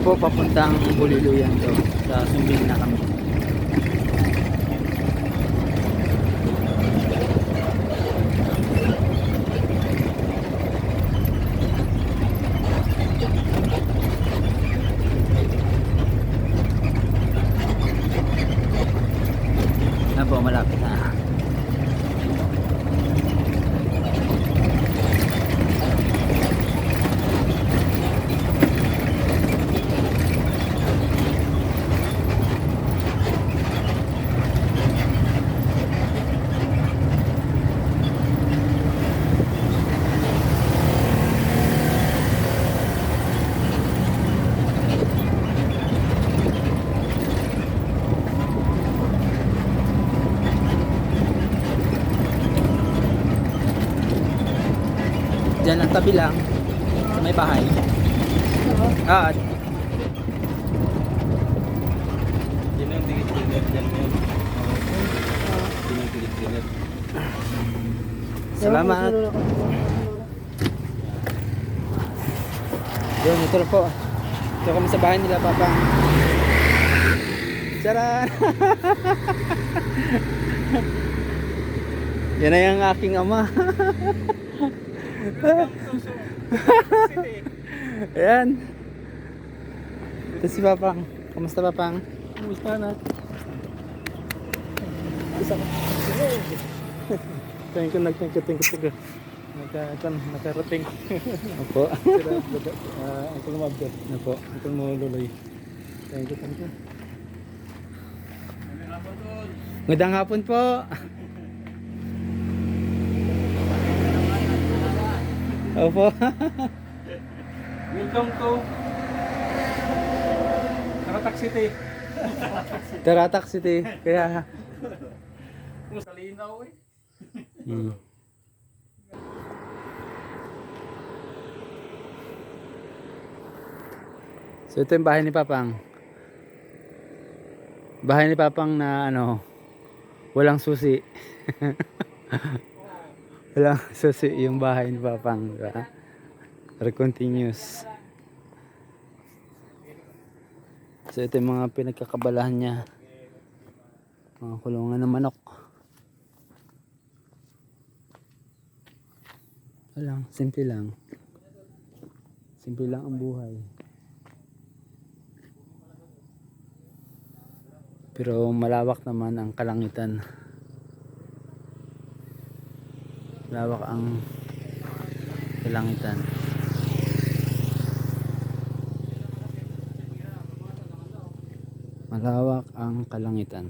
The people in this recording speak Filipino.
po papuntang Buliluyan to. Sa Sumbing na kami. Yan po, malapit na. Diyan ang tabi lang. Sa may bahay. Ah, Yan ang tigit-tigit dyan ngayon. Yan ang tigit-tigit. salamat. Yun, ito na po. Ito kami sa bahay nila, Papa. Charan! Yan na yung aking ama. Ayan. Ito si Papang. Kamusta Papang? Kumusta na? Isa ka. Thank you, nag-thank you, thank you, thank you. Nagka, kan, nakarating. Opo. Ah, Uncle Mabdo, Opo. Uncle mo Luloy. Thank you, thank you. Magandang hapon po. Opo. Welcome to Karatak City. Taratak City. Kaya Sa linaw eh. Hmm. So ito yung bahay ni Papang. Bahay ni Papang na ano, walang susi. walang susi yung bahay ni Papang. Diba? Pero continuous. So ito yung mga pinagkakabalahan niya. Mga kulungan ng manok. Walang, simple lang. Simple lang ang buhay. Pero malawak naman ang kalangitan. Malawak ang kalangitan. Malawak ang kalangitan.